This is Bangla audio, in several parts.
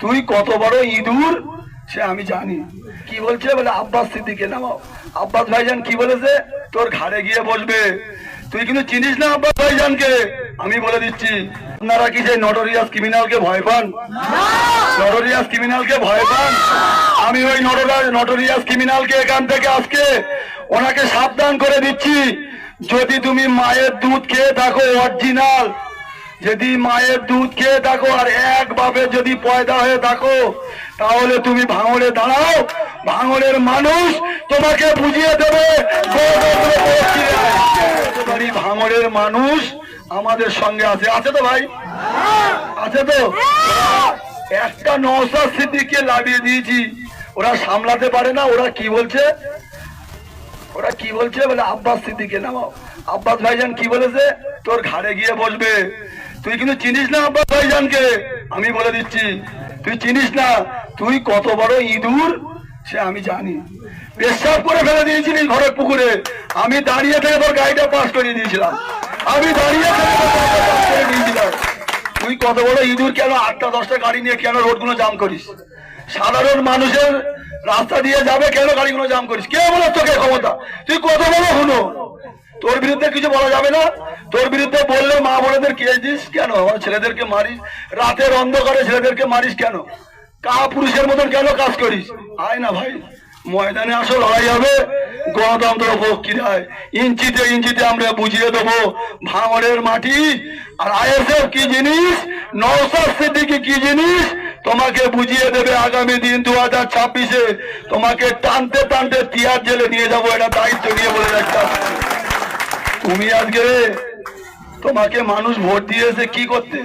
তুই কত বড় ইঁদুর? সে আমি জানি। কি বলছে? বলে, আব্বাস সিদ্দিকে নামাও আব্বাস ভাইজান কি বলেছে? তোর ঘাড়ে গিয়ে বসবে। তুই কিন্তু চিনিস না আব্বাস ভাইজানকে? আমি বলে দিচ্ছি, আপনারা কি সেই নটোরিয়াস ক্রিমিনালকে ভয় পান? নটোরিয়াস ক্রিমিনালকে ভয় পান? আমি ওই নটোরিয়াস ক্রিমিনালকে এখান থেকে আজকে ওনাকে সাবধান করে দিচ্ছি। যদি তুমি মায়ের দুধ খেয়ে থাকো অরিজিনাল যদি মায়ের দুধ খেয়ে থাকো আর একভাবে যদি পয়দা হয়ে থাকো, তাহলে তুমি ভাঙড়ে দাঁড়াও। ভাঙড়ের মানুষ তোমাকে বুঝিয়ে দেবে। ভাঙড়ের মানুষ আমাদের সঙ্গে আছে। আছে তো ভাই? আছে তো? একটা নৌসাদ সিদ্দিককে লাভিয়ে দিয়েছি। ওরা সামলাতে পারে না, ওরা কি বলছে? ওরা কি বলছে? বলে, আব্বাস সিদ্দিকে নামাও। আব্বাস ভাইজান কি বলেছে? তোর ঘাড়ে গিয়ে বসবে। তুই কিন্তু চিনিস না আব্বাস ভাইজানকে। আমি বলে দিচ্ছি, তুই চিনিস না, তুই কত বড় ইঁদুর, সে আমি জানি। পেশাব করে ফেলে দিয়েছিলিস ঘরের পুকুরে। আমি দাঁড়িয়ে থেকে তোর গাড়িটা পাস করিয়ে দিয়েছিলাম। আমি দাঁড়িয়ে থেকে তোর গাড়িটা পাস করে দিয়েছিলাম। তুই কত বড় ইঁদুর, কেন আটটা, দশটা গাড়ি নিয়ে কেন রোডগুলো জাম করিস? সাধারণ মানুষের রাস্তা দিয়ে যাবে, কেন গাড়িগুলো জাম করিস? কে বলে তোকে ক্ষমতা? তুই কত বড় হলো? তোর বিরুদ্ধে কিছু বলা যাবে না? তোর বিরুদ্ধে বললে মা বোনেদের কেস দিস কেন? আমার ছেলেদেরকে মারিস? রাতের অন্ধকারে ছেলেদেরকে মারিস কেন? কা পুরুষের মতন কেন কাজ করিস? আয় না ভাই, ময়দানে আসো, লড়াই হবে। গণতন্ত্র প্রক্রিয়ায় ইঞ্চিতে ইঞ্চিতে আমরা বুঝিয়ে দেবো ভাঙড়ের মাটি। আর আইএসএফ কি জিনিস? নৌসাদ সিদ্দিকি কি জিনিস? তোমাকে বুঝিয়ে দেবে আগামী দিন দু হাজার ছাব্বিশে। তোমাকে টানতে টানতে তিয়ার জেলে নিয়ে যাব, এটা দায়িত্ব নিয়ে বলে রাখতে তুমি আজকে তোমাকে মানুষ ভোট দিয়েছে কি করতে?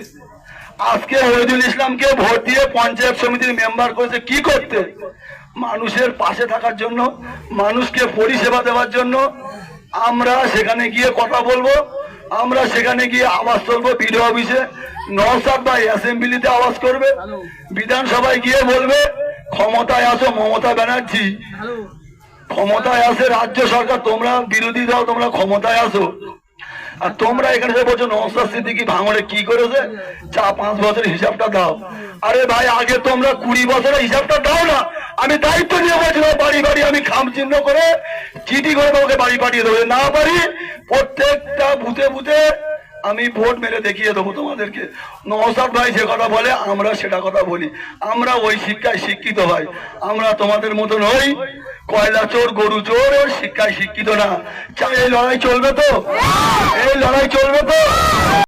আজকে হরিদুল ইসলামকে ভোট দিয়ে পঞ্চায়েত সমিতির মেম্বার করেছে কি করতে? মানুষের পাশে থাকার জন্য মানুষকে পরিষেবা দেওয়ার জন্য আমরা সেখানে গিয়ে কথা বলব আমরা সেখানে গিয়ে আওয়াজ তুলবো বিডিও অফিসে নসাদ ভাই অ্যাসেম্বলিতে আওয়াজ করবে বিধানসভায় গিয়ে বলবে ক্ষমতায় আসো মমতা ব্যানার্জি। ক্ষমতায় আসে রাজ্য সরকার তোমরা বিরোধী দল তোমরা ক্ষমতায় আসো। আর তোমরা এখানে বলছো নমস্কার সিদ্দিকি ভাঙড়ে কি করেছে? চা পাঁচ বছরের হিসাবটা দাও। আরে ভাই, আগে তোমরা কুড়ি বছরের হিসাবটা দাও না। আমি দায়িত্ব নিয়ে বলছিলাম, বাড়ি বাড়ি আমি খাম চিহ্ন করে চিঠি করে তোমাকে বাড়ি পাঠিয়ে দেবো। না পারি, প্রত্যেকটা বুথে বুথে আমি ভোট মেরে দেখিয়ে দেবো তোমাদেরকে। নওসাদ ভাই যে কথা বলে, আমরা সেটা কথা বলি। আমরা ওই শিক্ষায় শিক্ষিত ভাই। আমরা তোমাদের মতন হই কয়লা চোর, গরু চোর শিক্ষায় শিক্ষিত না। চাই এই লড়াই চলবে তো? এই লড়াই চলবে তো?